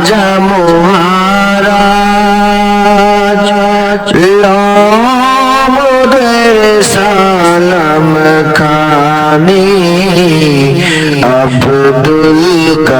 রাজা মহারাজ লমদের সালাম খানি আব্দুল কাদের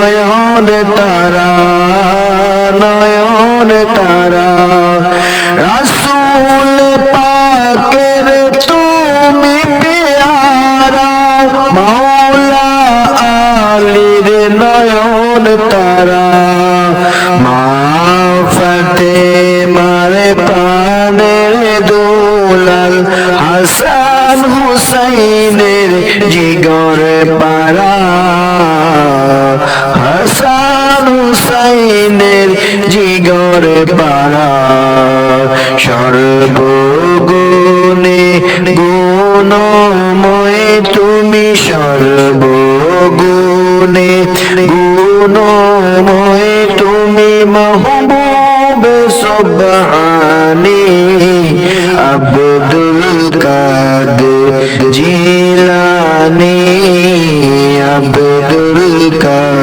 নয়ন তারা নয়ন তারা। রসুল পাকের তুমি পিয়ারা, মাওলা আলির নয়ন তারা। মা ফতে মারে প্রাণের দোলাল হাসান হুসাইনের জিগর পারা জিগর পারা সর্বগুণে গুণময় তুমি সর্বগুণে গুণময় তুমি মহবুব সুবহানি আব্দুল কাদের জিলানি, আব্দুল কাদের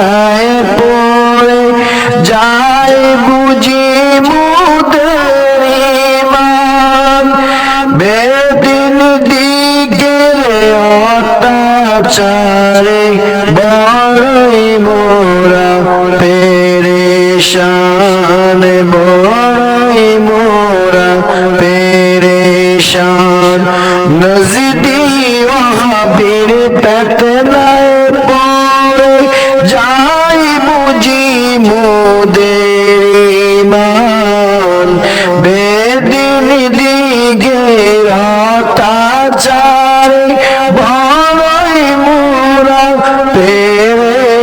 নাই পড়ে, যায় বুঝি মুদের ইমান বেদিন দিকে অত্যাচারে, বড়ই মোরা পেরেশান, বড়ই মোরা পেরেশান। নজদি ওহাবির পেতনায়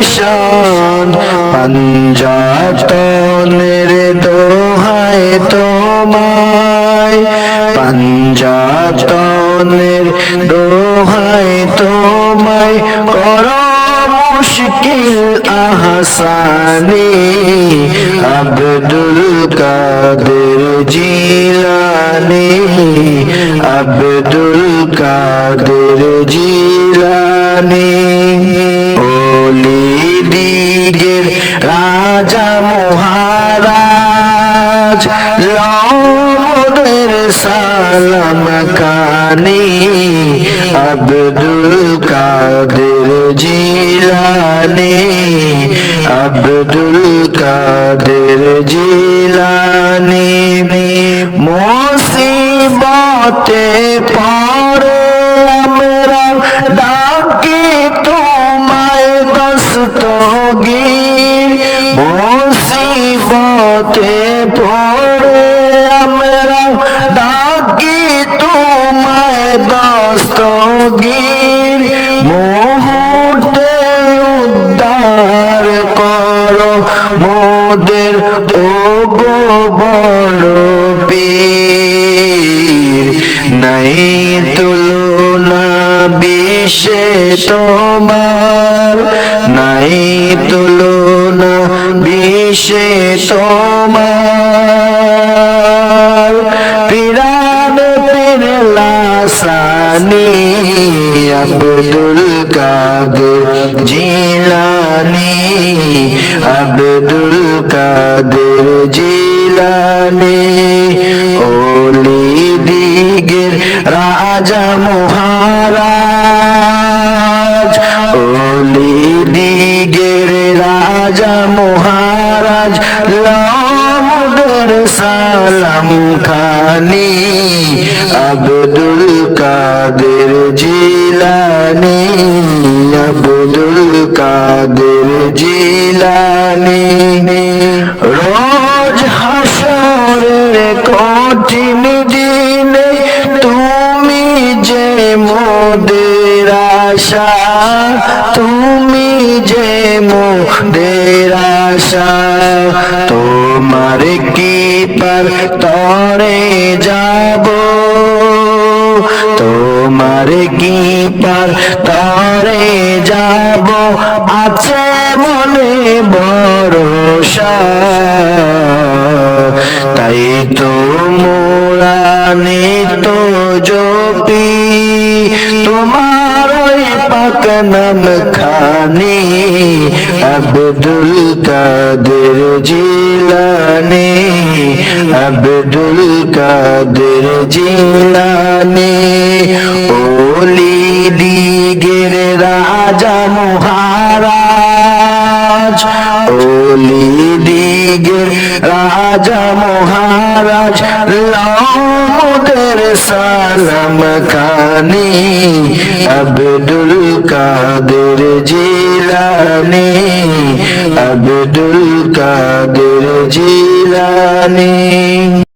পেরেশান পঞ্জাতনের দোহায় তোমায়। পঞ্জাতনের দোহায় তোমায়, কর মুশকিল আহসানি। আব্দুল কাদের জিলানি, আব্দুল কাদের জিলানি। দিগের রাজা মহারাজ, লমদের সালাম কানি আব্দুল কাদের জিলানি, আব্দুল কাদের জিলানি মুসিবতে পড়ে আমরা, ডাকি তোমায় দস্তগীর মুসিবতে পড়ে আমরা ডাকি তোমায় দস্তগীর মুহূর্তে উদ্ধার করো মোদের বিশ্বে তোমার নাই তুলনা বিশ্বে তোমার। পিরান পিরলা হাসানি আব্দুল কাদের জিলানি, আব্দুল কাদের জিলানি। ওলি দিগের রাজা মহারাজ লামদের সালাম খানি আব্দুল কাদের জিলানি আব্দুল কাদের জিলানি রোজ হাসরের কঠিন দিনে তুমি যে মোদের আশা তুমি যে মোদের আশা তোমার কি পার তরে যাব? তোমার কি পার তরে যাব? আছে মনে ভরসা, তাই তো মোরা নিত জপি। তোমার পাক নাম খানি, আব্দুল কাদের জিলানি, আব্দুল কাদের জিলানি, ওলি দিগের রাজা মহারাজ, ওলি দিগের রাজা মহারাজ লামুদের সালাম খানি আব্দুল কাদের জিলানি আব্দুল কাদের জিলানি।